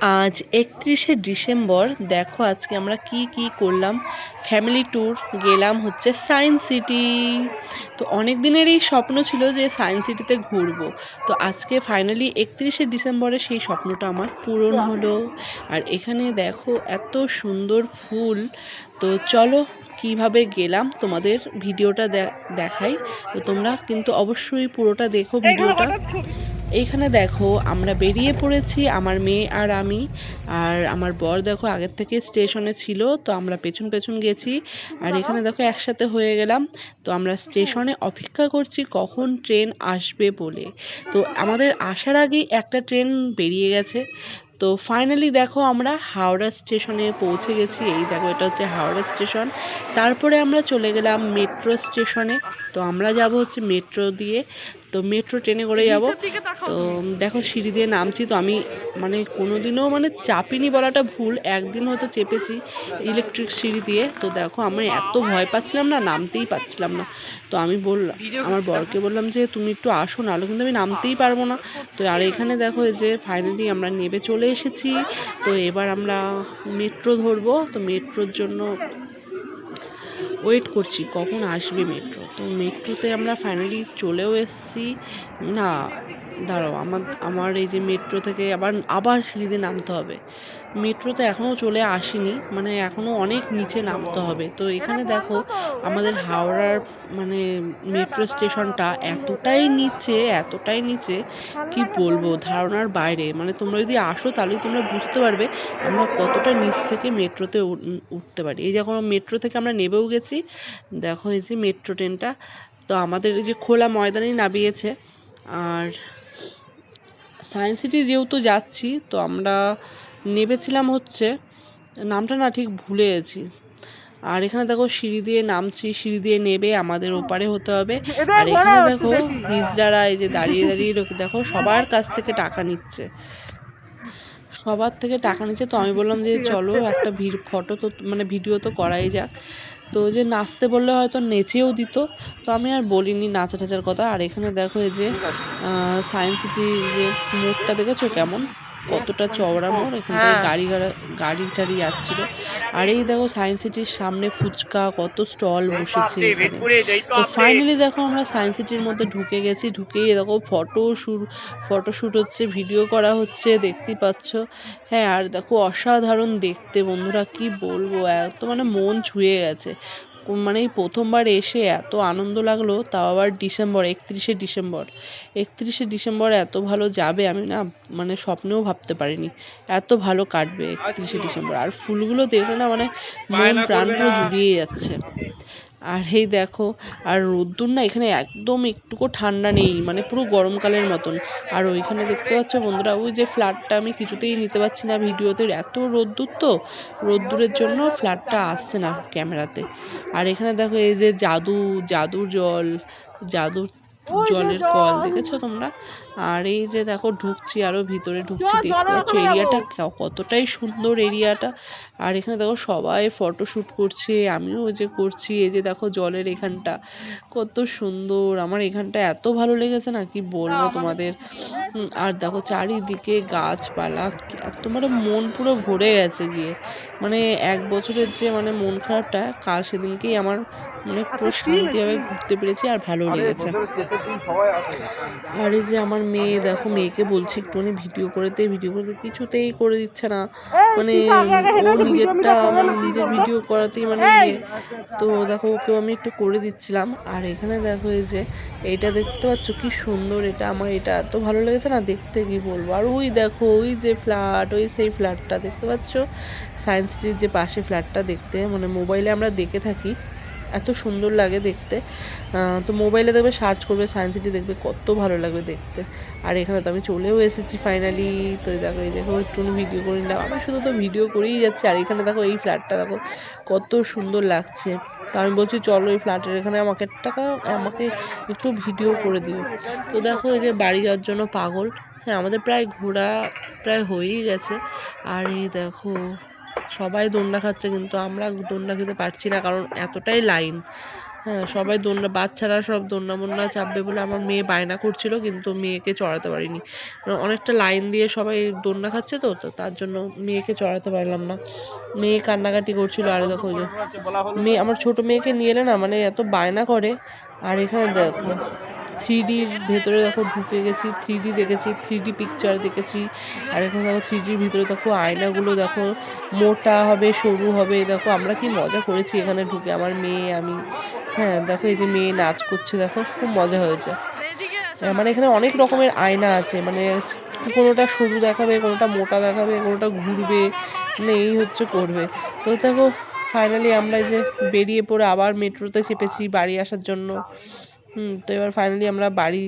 আজ একত্রিশে ডিসেম্বর। দেখো আজকে আমরা কি কি করলাম। ফ্যামিলি ট্যুর গেলাম হচ্ছে সায়েন্স সিটি তো অনেক দিনেরই স্বপ্ন ছিল যে সায়েন্স সিটিতে ঘুরবো। তো আজকে ফাইনালি একত্রিশে ডিসেম্বরে সেই স্বপ্নটা আমার পূরণ হলো। আর এখানে দেখো এত সুন্দর ফুল। তো চলো কীভাবে গেলাম তোমাদের ভিডিওটা দেখাই। তো তোমরা কিন্তু অবশ্যই পুরোটা দেখো ভিডিওটা। এইখানে দেখো আমরা বেরিয়ে পড়েছি আমার মেয়ে আর আমি। আর আমার বর দেখো আগের থেকে স্টেশনে ছিল তো আমরা পেছন পেছন গেছি। আর এখানে দেখো একসাথে হয়ে গেলাম। তো আমরা স্টেশনে অপেক্ষা করছি কখন ট্রেন আসবে বলে। তো আমাদের আসার আগেই একটা ট্রেন বেরিয়ে গেছে। তো ফাইনালি দেখো আমরা হাওড়া স্টেশনে পৌঁছে গেছি। এই দেখো এটা হচ্ছে হাওড়া স্টেশন। তারপরে আমরা চলে গেলাম মেট্রো স্টেশনে। তো আমরা যাব হচ্ছে মেট্রো দিয়ে। তো মেট্রো ট্রেনে করে যাব। তো দেখো সিঁড়ি দিয়ে নামছি তো আমি মানে কোনোদিনও মানে চাপিনি বলাটা ভুল একদিন হয়তো চেপেছি ইলেকট্রিক সিঁড়ি দিয়ে। তো দেখো আমি এত ভয় পাচ্ছিলাম না নামতেই পাচ্ছিলাম না। তো আমি বললাম আমার বরকে বললাম যে তুমি একটু আসো নাহলে কিন্তু আমি নামতেই পারব না। তো আর এখানে দেখো এই যে ফাইনালি আমরা নেবে চলে এসেছি। তো এবার আমরা মেট্রো ধরবো। তো মেট্রোর জন্য ওয়েট করছি কখন আসবে মেট্রো তো মেট্রোতে আমরা ফাইনালি চলেও এসেছি। না দাঁড়াও আমার আমার এই যে মেট্রো থেকে আবার আবার সিঁড়িতে নামতে হবে। মেট্রোতে এখনও চলে আসেনি মানে এখনও অনেক নিচে নামতে হবে। তো এখানে দেখো আমাদের হাওড়ার মানে মেট্রো স্টেশনটা এতটাই নিচে এতটাই নিচে কি বলব ধারণার বাইরে। মানে তোমরা যদি আসো তাহলেই তোমরা বুঝতে পারবে আমরা কতটা নিচ থেকে মেট্রোতে উঠতে পারি। এই যখন মেট্রো থেকে আমরা নেবেও গেছি। দেখো এই যে মেট্রো ট্রেনটা তো আমাদের এই যে খোলা ময়দানেই নামিয়েছে। আর সায়েন্স সিটি যেহেতু যাচ্ছি তো আমরা নেবেছিলাম হচ্ছে নামটা না ঠিক ভুলে গেছি আর এখানে দেখো সিঁড়ি দিয়ে নামছি সিঁড়ি দিয়ে নেবে আমাদের ওপারে হতে হবে। আর এখানে দেখো হিজড়ারা এই যে দাঁড়িয়ে দাঁড়িয়ে দেখো সবার কাছ থেকে টাকা নিচ্ছে। সবার থেকে টাকা নিচ্ছে তো আমি বললাম যে চলো একটা ভিড় ফটো তো মানে ভিডিও তো করাই যাক। তো যে নাচতে বললে হয়তো নেচেও দিত, তো আমি আর বলিনি নাচা টাচার কথা। আর এখানে দেখো এই যে সায়েন্স সিটির যে মুখটা দেখেছ কেমন? কতটা চওড়া মোড় এখান থেকে গাড়ি গাড়া- গাড়ি টাড়ি যাচ্ছিল। আর এই দেখো সায়েন্স সিটির সামনে ফুচকা কত স্টল বসেছে এখানে। তো ফাইনালি দেখো আমরা সায়েন্স সিটির মধ্যে ঢুকে গেছি ঢুকেই দেখো ফটো শুট ফটো শ্যুট হচ্ছে ভিডিও করা হচ্ছে দেখতেই পাচ্ছ। হ্যাঁ আর দেখো অসাধারণ দেখতে বন্ধুরা কি বলব এত মানে মন ছুঁয়ে গেছে। মানে প্রথমবার এসে এত আনন্দ লাগল তাও আবার ডিসেম্বর একত্রিশে ডিসেম্বর। একত্রিশে ডিসেম্বর এত ভালো যাবে আমি না মানে স্বপ্নেও ভাবতে পারিনি। এত ভালো কাটবে একত্রিশে ডিসেম্বর। আর ফুলগুলো দেখলে না মানে মন প্রাণ পুরো জুড়িয়ে যাচ্ছে। আর এই দেখো আর রোদ্দুর না এখানে একদম একটুকু ঠান্ডা নেই মানে পুরো গরমকালের মতন। আর ওইখানে দেখতে পাচ্ছ বন্ধুরা ওই যে ফ্ল্যাটটা আমি কিছুতেই নিতে পারছি না ভিডিওতে এত রোদ্দুর তো। রোদ্দুরের জন্য ফ্ল্যাটটা আসছে না ক্যামেরাতে। আর এখানে দেখো এই যে জাদু জাদুর জল জাদুর জলের কল দেখেছ তোমরা? আর এই যে দেখো ঢুকছি আরও ভিতরে ঢুকছি দেখতে পাচ্ছ এরিয়াটা কতটাই সুন্দর এরিয়াটা। আর এখানে দেখো সবাই ফটো শুট করছে আমিও ওই যে করছি এই যে দেখো জলের এখানটা কত সুন্দর। আমার এখানটা এত ভালো লেগেছে না কি বলব তোমাদের। আর দেখো চারিদিকে গাছপালা তোমার মন পুরো ভরে গেছে গিয়ে। মানে এক বছরের যে মানে মন খারাপটা কাল সেদিনকেই আমার মানে পুরো শান্তিভাবে ঘুরতে পেরেছি আর ভালো লেগেছে। আর এই যে আমার মেয়ে দেখো মেয়েকে বলছি একটুখানি ভিডিও করে দে ভিডিও করে দে কিছুতেই করে দিচ্ছে না। মানে ও নিজেরটা মানে নিজের ভিডিও করাতেই মানে ইয়ে। তো দেখো ওকেও আমি একটু করে দিচ্ছিলাম। আর এখানে দেখো এই যে এইটা দেখতে পাচ্ছ কি সুন্দর এটা আমার এটা এত ভালো লেগেছে না দেখতে কি বলব? আর ওই দেখো ওই যে ফ্ল্যাট ওই সেই ফ্ল্যাটটা দেখতে পাচ্ছ? সায়েন্স সিটির যে পাশে ফ্ল্যাটটা দেখতে মানে মোবাইলে আমরা দেখে থাকি। এত সুন্দর লাগে দেখতে। তো মোবাইলে দেখবে সার্চ করবে সায়েন্স সিটি দেখবে, কত ভালো লাগবে দেখতে। আর এখানে তো আমি চলেও এসেছি ফাইনালি তো দেখো, এই দেখো একটু ভিডিও করে নিলাম। আমি শুধু তো ভিডিও করেই যাচ্ছি। আর এখানে দেখো, এই ফ্ল্যাটটা দেখো, কত সুন্দর লাগছে। তো আমি বলছি, চলো এই ফ্ল্যাটের এখানে আমাকে টাকা, আমাকে একটু ভিডিও করে দিও। তো দেখো, এই যে বাড়ি যাওয়ার জন্য পাগল। হ্যাঁ আমাদের প্রায় ঘোরা প্রায় হয়েই গেছে। আর এই দেখো সবাই দোলনা খাচ্ছে, কিন্তু আমরা দোলনা খেতে পারছি না, কারণ এতটাই লাইন হ্যাঁ সবাই দোলনা বাচ্চারা সব দোলনা মোলনা চাপবে বলে আমার মেয়ে বায়না করছিল, কিন্তু মেয়েকে চড়াতে পারিনি। অনেকটা লাইন দিয়ে সবাই দোলনা খাচ্ছে তো তো তার জন্য মেয়েকে চড়াতে পারলাম না। মেয়ে কান্নাকাটি করছিল, আর দেখো মেয়ে, আমার ছোট মেয়েকে নিয়ে এলে না মানে এত বায়না করে। আর এখানে দেখো থ্রি ডির ভেতরে দেখো ঢুকে গেছি থ্রি ডি দেখেছি থ্রি ডি পিকচার দেখেছি। আর এখানে দেখো থ্রি ডির ভিতরে দেখো আয়নাগুলো দেখো মোটা হবে সরু হবে দেখো আমরা কি মজা করেছি এখানে ঢুকে আমার মেয়ে আমি হ্যাঁ দেখো এই যে মেয়ে নাচ করছে দেখো খুব মজা হয়েছে। হ্যাঁ, মানে এখানে অনেক রকমের আয়না আছে মানে কোনোটা সরু দেখাবে কোনোটা মোটা দেখাবে কোনোটা ঘুরবে মানে এই হচ্ছে করবে। তো দেখো ফাইনালি আমরা যে বেরিয়ে পড়ে আবার মেট্রোতে চেপেছি বাড়ি আসার জন্য। হুম, তো এবার ফাইনালি আমরা বাড়ি,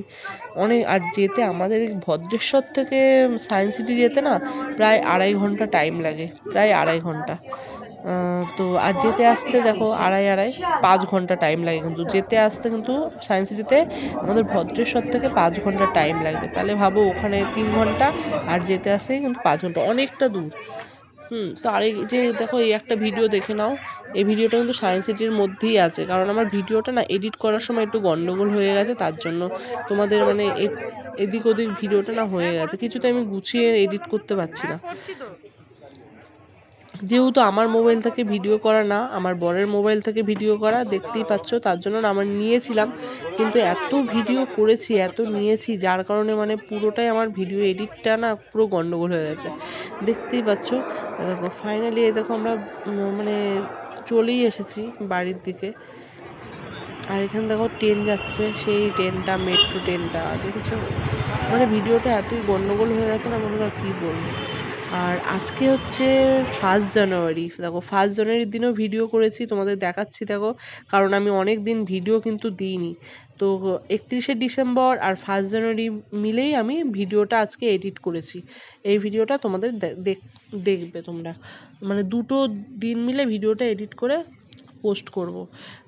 অনেক, আর যেতে আমাদের ভদ্রেশ্বর থেকে সায়েন্স সিটি যেতে না প্রায় আড়াই ঘণ্টা টাইম লাগে, প্রায় আড়াই ঘণ্টা। তো, আর যেতে আসতে দেখো আড়াই আড়াই, পাঁচ ঘণ্টা টাইম লাগে কিন্তু। যেতে আসতে কিন্তু সায়েন্স সিটিতে আমাদের ভদ্রেশ্বর থেকে পাঁচ ঘণ্টা টাইম লাগবে। তাহলে ভাবো ওখানে তিন ঘণ্টা, আর যেতে আসতে কিন্তু পাঁচ ঘণ্টা, অনেকটা দূর। হুম, তো আর যে দেখো এই একটা ভিডিও দেখে নাও। এই ভিডিওটা কিন্তু সায়েন্স সিটির মধ্যেই আছে। কারণ আমার ভিডিওটা না এডিট করার সময় একটু গণ্ডগোল হয়ে গেছে, তার জন্য তোমাদের মানে এদিক ওদিক ভিডিওটা না হয়ে গেছে। কিছুতে আমি গুছিয়ে এডিট করতে পারছি না। যেহেতু আমার মোবাইল থেকে ভিডিও করা না, আমার বরের মোবাইল থেকে ভিডিও করা, দেখতেই পাচ্ছ, তার জন্য আমার নিয়েছিলাম। কিন্তু এত ভিডিও করেছি, এত নিয়েছি, যার কারণে মানে পুরোটাই আমার ভিডিও এডিটটা না পুরো গন্ডগোল হয়ে গেছে। দেখতেই পাচ্ছ, দেখো ফাইনালি এই দেখো আমরা মানে চলেই এসেছি বাড়ির দিকে। আর এখানে দেখো ট্রেন যাচ্ছে, সেই ট্রেনটা মেট্রো ট্রেনটা দেখেছ? মানে ভিডিওটা এতই গন্ডগোল হয়ে গেছে না বন্ধুরা কী বলব। আর আজকে হচ্ছে ফার্স্ট জানুয়ারি। দেখো ফার্স্ট জানুয়ারির দিনেও ভিডিও করেছি, তোমাদের দেখাচ্ছি, দেখো, কারণ আমি অনেক দিন ভিডিও কিন্তু দিইনি। তো একত্রিশে ডিসেম্বর আর ফার্স্ট জানুয়ারি মিলেই আমি ভিডিওটা আজকে এডিট করেছি। এই ভিডিওটা তোমাদের দেখবে তোমরা। মানে দুটো দিন মিলে ভিডিওটা এডিট করে পোস্ট করব।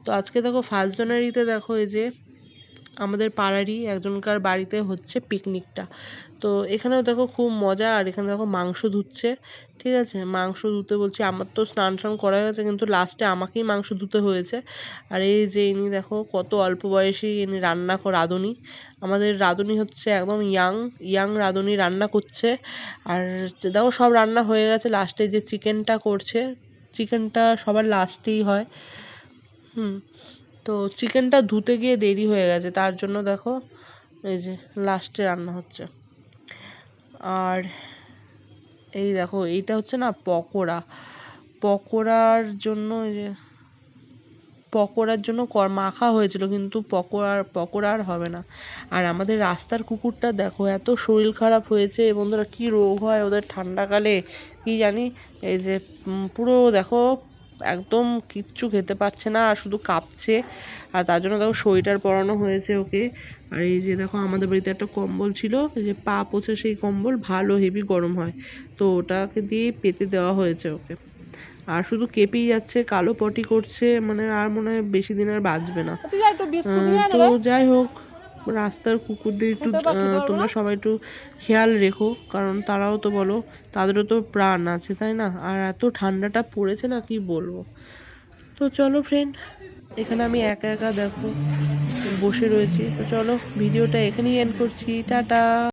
তো আজকে দেখো ফার্স্ট জানুয়ারিতে দেখো, এই যে আমাদের পাড়ারই একজনকার বাড়িতে হচ্ছে পিকনিকটা তো এখানেও দেখো খুব মজা, আর এখানে দেখো মাংস ধুচ্ছে, ঠিক আছে? মাংস ধুতে বলছি, আমার তো স্নান টান করা গেছে, কিন্তু লাস্টে আমাকেই মাংস ধুতে হয়েছে। আর এই যে ইনি দেখো, কত অল্প বয়সী ইনি রান্না কর রাঁধুনি। আমাদের রাঁধুনি হচ্ছে একদম ইয়াং ইয়াং রাঁধুনি রান্না করছে। আর দেখো সব রান্না হয়ে গেছে লাস্টে যে চিকেনটা করছে চিকেনটা সবার লাস্টেই হয়। হুম। তো চিকেনটা ধুতে গিয়ে দেরি হয়ে গেছে, তার জন্য দেখো এই যে লাস্টে রান্না হচ্ছে। আর এই দেখো, এইটা হচ্ছে না পকোড়া। পকোড়ার জন্য এই যে, পকোড়ার জন্য মাখা হয়েছিল, কিন্তু পকোড়ার পকোড়া আর হবে না। আর আমাদের রাস্তার কুকুরটা দেখো, এত শরীর খারাপ হয়েছে বন্ধুরা কি রোগ হয় ওদের ঠান্ডাকালে কি জানি? এই যে পুরো দেখো একদম কিচ্ছু খেতে পারছে না আর শুধু কাঁপছে। আর তার জন্য দেখো সোয়েটার পরানো হয়েছে ওকে। আর এই যে দেখো আমাদের বাড়িতে একটা কম্বল ছিল যে পা পোছে সেই কম্বল ভালো হেভি গরম হয়। তো ওটাকে দিয়ে পেতে দেওয়া হয়েছে ওকে। আর শুধু কেঁপেই যাচ্ছে কালো পটি করছে মানে আর মনে হয় বেশি দিন আর বাঁচবে না। তো যাই হোক রাস্তার কুকুরদের একটু? তোমরা সবাই একটু খেয়াল রেখো কারণ তারাও তো বলো তাদেরও তো প্রাণ আছে তাই না? আর এত ঠান্ডাটা পড়েছে না কি বলব? তো চলো ফ্রেন্ড এখানে আমি একা একা দেখো বসে রয়েছি। তো চলো ভিডিওটা এখানেই এন্ড করছি। টাটা!